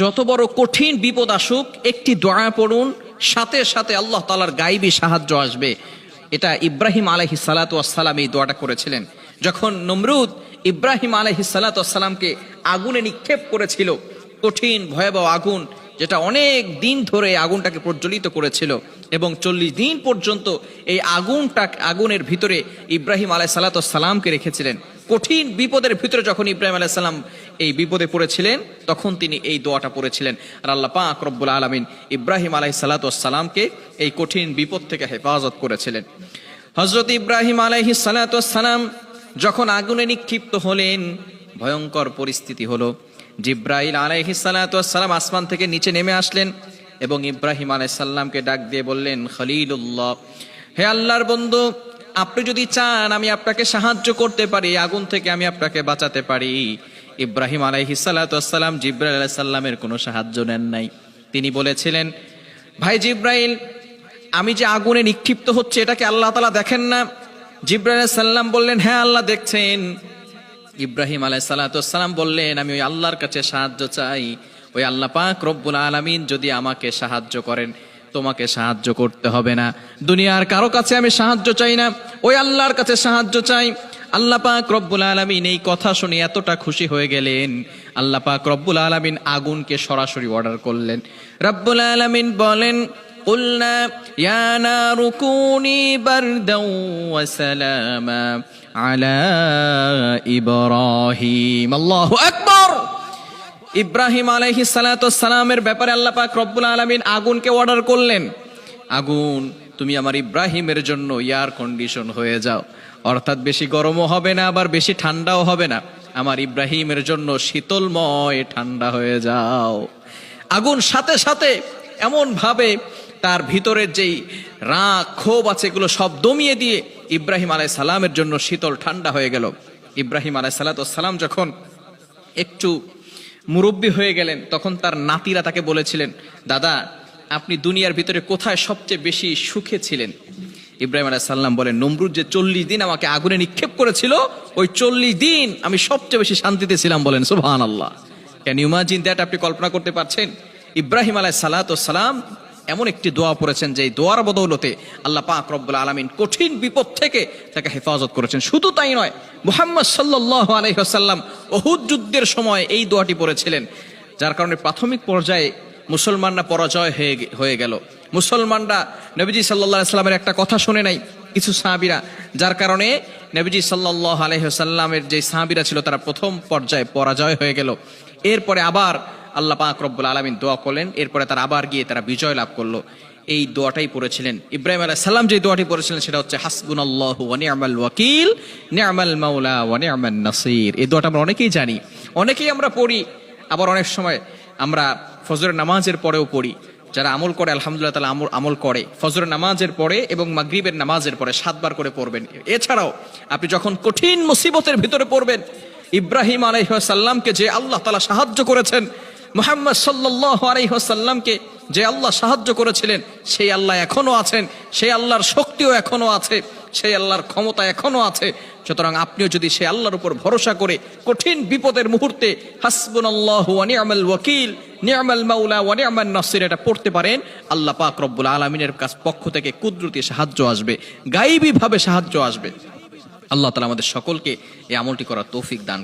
যত বড় কঠিন বিপদ আসুক, একটি দোয়া পড়ুন, সাথে সাথে আল্লাহ তালার গাইবি সাহায্য আসবে। এটা ইব্রাহিম আলহি সালাতাম এই দোয়াটা করেছিলেন। যখন নমরুদ ইব্রাহিম আলহি সালাতামকে আগুনে নিক্ষেপ করেছিল, কঠিন ভয়াবহ আগুন যেটা অনেক দিন ধরে আগুনটাকে প্রজ্বলিত করেছিল এবং চল্লিশ দিন পর্যন্ত এই আগুনটা, আগুনের ভিতরে ইব্রাহিম আলাই সালাতামকে রেখেছিলেন। কঠিন বিপদের ভিতরে যখন ইব্রাহিম আলাহ সাল্লাম এই বিপদে পড়েছিলেন, তখন তিনি এই দোয়াটা পড়েছিলেন। আর আল্লাহ পাক রব্বুল আলমিন ইব্রাহিম আলাই সালাতামকে এই কঠিন বিপদ থেকে হেফাজত করেছিলেন। হজরত ইব্রাহিম আলাইহি সালাতাম যখন আগুনে নিক্ষিপ্ত হলেন ভয়ঙ্কর পরিস্থিতি হলো। জিব্রাইল আলাইহি সালাতাম আসমান থেকে নিচে নেমে আসলেন এবং ইব্রাহিম আলাইসাল্লামকে ডাক দিয়ে বললেন, খলিলুল্লাহ, হে আল্লাহর বন্ধু, আপনি যদি চান আমি আপনাকে সাহায্য করতে পারি, আগুন থেকে আমি আপনাকে বাঁচাতে পারি। ইব্রাহিম আলাইহি সালাতাম জিব্রাইল আলাইহিস সাল্লামের কোনো সাহায্য নেন নাই। তিনি বলেছিলেন, ভাই জিব্রাইল, আমি যে আগুনে নিক্ষিপ্ত হচ্ছে এটাকে আল্লাহ তালা দেখেন না? জিব্রাইল সাল্লাম বললেন হ্যাঁ আল্লাহ দেখছেন। ইব্রাহিম আলাই সালাতাম বললেন আমি ওই আল্লাহর কাছে সাহায্য চাই ওই আল্লাহ পাক রব্বুল আলমিন যদি আমাকে সাহায্য করেন তোমাকে সাহায্য করতে হবে না দুনিয়ার কারো কাছে আমি সাহায্য চাই না ওই আল্লাহর কাছে সাহায্য চাই আল্লাহ পাক রব্বুল আলমিন এই কথা শুনে এতটা খুশি হয়ে গেলেন আল্লাহ পাক রব্বুল আলমিন আগুনকে সরাসরি অর্ডার করলেন রব্বুল আলমিন বলেন قلنا يا نار كوني بردا وسلاما على ইব্রাহিম, আল্লাহু আকবার। ইব্রাহিম আলাইহি সালামের ব্যাপারে আল্লাহ পাক রব্বুল আলামিন আগুনকে অর্ডার করলেন। আগুন, তুমি আমার ইব্রাহিমের জন্য এয়ার কন্ডিশন হয়ে যাও। অর্থাৎ বেশি গরমও হবে না, আবার বেশি ঠান্ডাও হবে না। আমার ইব্রাহিমের জন্য শীতলময় ঠান্ডা হয়ে যাও। আগুন সাথে সাথে এমনভাবে তার ভিতরের যেই রাগ, ক্ষোভ আছে, এগুলো সব দমিয়ে দিয়ে ইব্রাহিম আলাই সালামের জন্য শীতল ঠান্ডা হয়ে গেল। ইব্রাহিম আলাই সালাম যখন একটু মুরব্বী হয়ে গেলেন, তখন তার নাতিরা তাকে বলেছিলেন, দাদা, আপনি দুনিয়ার ভিতরে কোথায় সবচেয়ে বেশি সুখে ছিলেন? ইব্রাহিম আলাহ সাল্লাম বলেন, নমরুদ যে চল্লিশ দিন আমাকে আগুনে নিক্ষেপ করেছিল, ওই চল্লিশ দিন আমি সবচেয়ে বেশি শান্তিতে ছিলাম, বলেন সুবহান আল্লাহ ক্যান ইউমাজিন দ্যাট আপনি কল্পনা করতে পারছেন? ইব্রাহিম আলাহ সালাত সালাম এমন একটি দোয়া পড়েছেন যে দোয়ার বদৌলতে আল্লাহ পাক রব্বুল আলমিন কঠিন বিপদ থেকে তাকে হেফাজত করেছেন। শুধু তাই নয়, মোহাম্মদ সাল্লাহ আলহিহাসাল্লাম অহুদ যুদ্ধের সময় এই দোয়াটি পড়েছিলেন, যার কারণে প্রাথমিক পর্যায়ে মুসলমানরা পরাজয় হয়ে হয়ে গেল। মুসলমানরা নবীজি সাল্লাহ সাল্লামের একটা কথা শুনে নাই, কিছু সাহাবিরা, যার কারণে নবীজি সাল্লাহ আলহিহাসাল্লামের যে সাহাবিরা ছিল তারা প্রথম পর্যায়ে পরাজয় হয়ে গেল। এরপরে আবার আল্লাহ পাক রব্বুল আলমিন দোয়া করলেন, এরপরে তারা আবার গিয়ে তারা বিজয় লাভ করল। এই দোয়াটাই পড়েছিলেন। ইব্রাহিম আলাহ সাল্লাম যে দোয়াটি পড়েছিলেন, সেটা হচ্ছে হাসবুন আল্লাহ ওয়ানিয়ামাল ওয়াকিল, নিয়ামাল মাওলা ওয়ানিয়ামান নাসির। এই দোয়াটা আমরা অনেকেই জানি, অনেকেই আমরা পড়ি, আবার অনেক সময় আমরা ফজরের নামাজের পরেও পড়ি। যারা আমল করে, আলহামদুলিল্লাহ তালা আমল আমল করে। ফজরের নামাজের পরে এবং মাগরিবের নামাজের পরে সাতবার করে পড়বেন। এছাড়াও, আপনি যখন কঠিন মুসিবতের ভিতরে পড়বেন, ইব্রাহিম আলাইসাল্লামকে যে আল্লাহ তালা সাহায্য করেছেন মোহাম্মদ সাল্লাহ আলাইসাল্লামকে যে আল্লাহ সাহায্য করেছিলেন, সেই আল্লাহ এখনও আছেন, সেই আল্লাহর শক্তিও এখনও আছে, সেই আল্লাহর ক্ষমতা এখনও আছে। সুতরাং আপনিও যদি সেই আল্লাহর উপর ভরসা করে কঠিন বিপদের মুহূর্তে হাসবুন আল্লাহ নিয়ামাল ওয়াকিল, নিয়ামাল মাউলা ওয়ানিয়ামান নাসির এটা পড়তে পারেন, আল্লাহ পাক রব্বুল আলমিনের কাছ পক্ষ থেকে কুদরতি সাহায্য আসবে গাইবী ভাবে সাহায্য আসবে। আল্লাহ তালা আমাদের সকলকে এই আমলটি করার তৌফিক দান